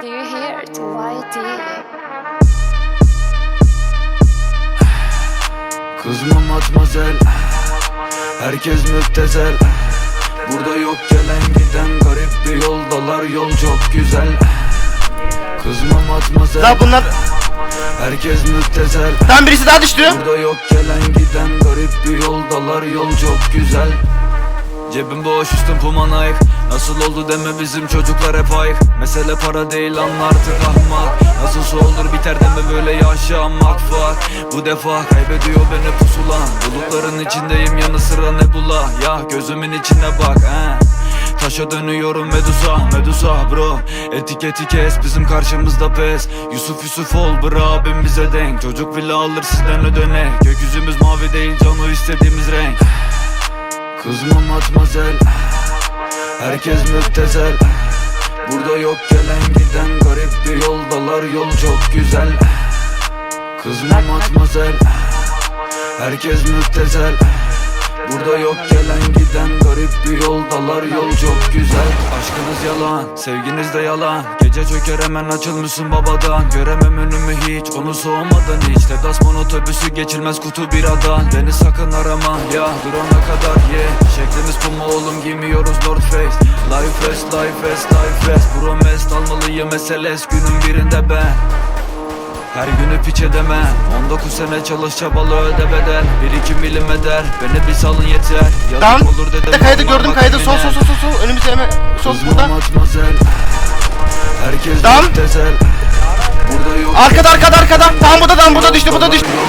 Do you hear to YT? Kızma matmazel Herkes müptezel Burada yok gelen giden Garip bir yoldalar yol çok güzel Kızma matmazel Daha bunlar... Herkes müptezel Tamam birisi daha düştü. Burada yok gelen giden Garip bir yoldalar yol çok güzel Cebim boş üstüm puma Nike Nasıl oldu deme bizim çocuklar hep ayık. Mesele para değil anla artık ahmak. Nasıl olur biter deme böyle yaşamak fuck Bu defa kaybediyor beni pusulan. Bulutların içindeyim yanı sıra nebula. Ya gözümün içine bak he. Taşa dönüyorum Medusa, Medusa bro. Etiketi kes bizim karşımızda pes. Yusuf Yusuf ol bro abim bize denk. Çocuk bile alır sizden ödenek. Gökyüzümüz mavi değil canı istediğimiz renk Kızma matmazel. Herkes müptezel. Burada yok gelen giden Garip bir yoldalar. Yol çok güzel. Kızma matmazel. Herkes müptezel Burada yok gelen giden Garip bir yoldalar. Yol çok güzel. Aşkınız yalan, sevginiz de yalan. Gece çöker hemen açılmışsın babadan. Göremem önümü hiç, onu soğumadan hiç. Deplasman otobüsü geçilmez kutu biradan Beni sakın arama ya durana kadar ye. Yeah. Şeklimiz puma oğlum giymiyoruz North Face. Life fast, life fast, life fast Promest almalıyım SLS günün birinde ben her günü piç edemem 19 sene çalış çabalı öde bedel 1-2 milim eder Beni bir salın yeter Yazık Tamam. olur dedim Bir de kaydı gördüm kaydı. Sol sol sol sol sol. Önümüzde hemen. Sol burada. matmazel Herkes Tamam. müptezel Burada yok Arkada arkada arkada. Tamam bu da tamam bu da düştü bu da düştü. Yol